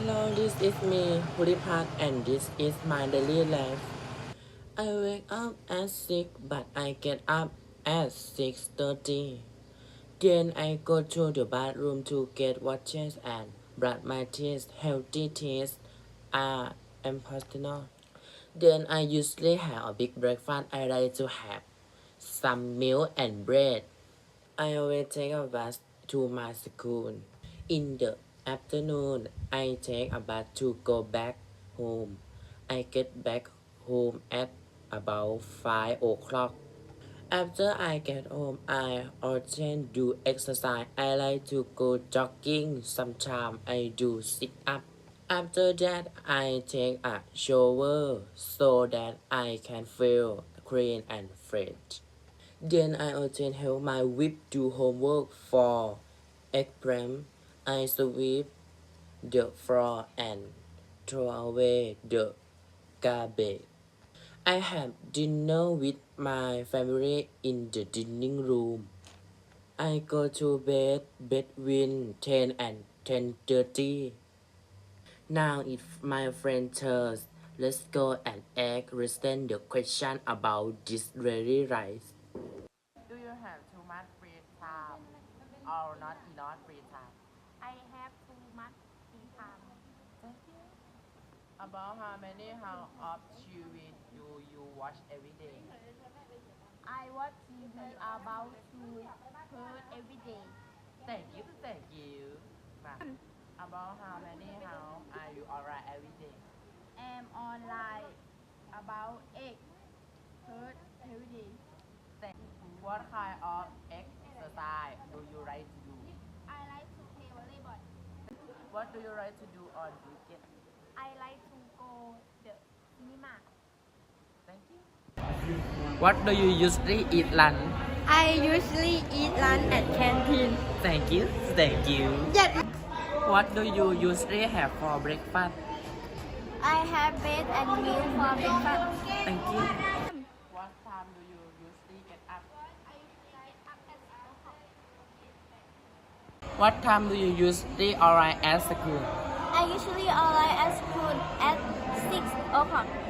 Hello, this is me, Puripat, and this is my daily life. I wake up at 6, but I get up at 6.30. Then I go to the bathroom to get washes and brush my teeth. Healthy teeth are important. Then I usually have a big breakfast. I like to have some milk and bread. I always take a bus to my school. In the afternoon, I take a bus to go back home. I get back home at about 5 o'clock. After I get home, I often do exercise. I like to go jogging. Sometimes I do sit up. After that, I take a shower so that I can feel clean and fresh. Then I often help my whip do homework for exam. I sweep the floor and throw away the garbage. I have dinner with my family in the dining room. I go to bed between 10 and 10:30. Now if my friend tells let's go and ask listen the question about this really rice. Do you have too much free time or not enough free time? I have too much free time. About how many how of TV do you watch every day? I watch TV about two per every day. Thank you, thank you. Ma- um, About how many how are you alright every day? I am online about eight per every day. Thank What kind of exercise do you like to do? I like to play volleyball. What do you like to do on weekend? I like to go the cinema. Thank you. What do you usually eat lunch? I usually eat lunch at canteen. Thank you, thank you. Yes. What do you usually have for breakfast? I have bread and milk for breakfast. Thank you. What time do you usually get up? What time do you usually arrive at school? I usually arrive at school at 6 o'clock.